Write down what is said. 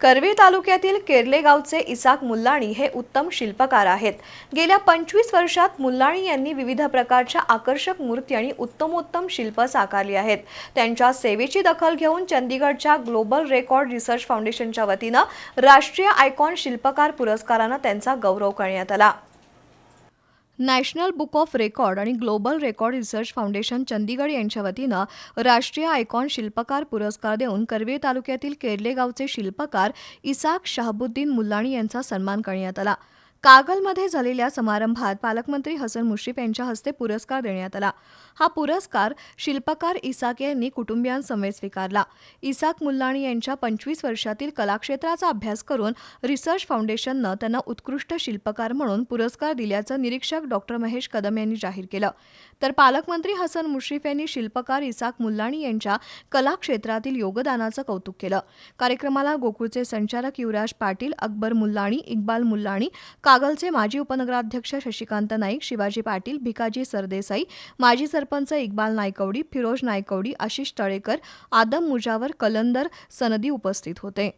करवीर तालुक्यातील केरले गावचे इसाक मुल्लाणी हे उत्तम शिल्पकार आहेत. गेल्या पंचवीस वर्षात मुल्लाणी यांनी विविध प्रकारच्या आकर्षक मूर्ती आणि उत्तमोत्तम शिल्प साकारली आहेत. त्यांच्या सेवेची दखल घेऊन चंदीगडच्या ग्लोबल रेकॉर्ड रिसर्च फाउंडेशनच्या वतीनं राष्ट्रीय आयकॉन शिल्पकार पुरस्कारानं त्यांचा गौरव करण्यात आला. नॅशनल बुक ऑफ रेकॉर्ड आणि global record research foundation Chandigarh यांच्या वतीनं राष्ट्रीय आयकॉन शिल्पकार पुरस्कार देऊन करवीर तालुक्यातील केरलेगावचे शिल्पकार इसाक शहाबुद्दीन मुल्लाणी यांचा सन्मान करण्यात आला. कागलमध्ये झालेल्या समारंभात पालकमंत्री हसन मुश्रीफ यांच्या हस्ते पुरस्कार देण्यात आला. हा पुरस्कार शिल्पकार इसाक यांनी कुटुंबियांसमवेत स्वीकारला. इसाक मुल्लाणी यांच्या पंचवीस वर्षातील कलाक्षेत्राचा अभ्यास करून रिसर्च फाउंडेशननं त्यांना उत्कृष्ट शिल्पकार म्हणून पुरस्कार दिल्याचं निरीक्षक डॉक्टर महेश कदम यांनी जाहीर केलं. तर पालकमंत्री हसन मुश्रीफ यांनी शिल्पकार इसाक मुल्लाणी यांच्या कलाक्षेत्रातील योगदानाचं कौतुक केलं. कार्यक्रमाला गोकुळचे संचालक युवराज पाटील अकबर मुल्लाणी इक्बाल मुल्लाणी कागलचे माजी उपनगराध्यक्ष शशिकांत नाईक शिवाजी पाटील भिकाजी सरदेसाई माजी सरपंच इक्बाल नायकवडी फिरोज नायकवडी आशिष तळेकर आदम मुजावर कलंदर सनदी उपस्थित होते.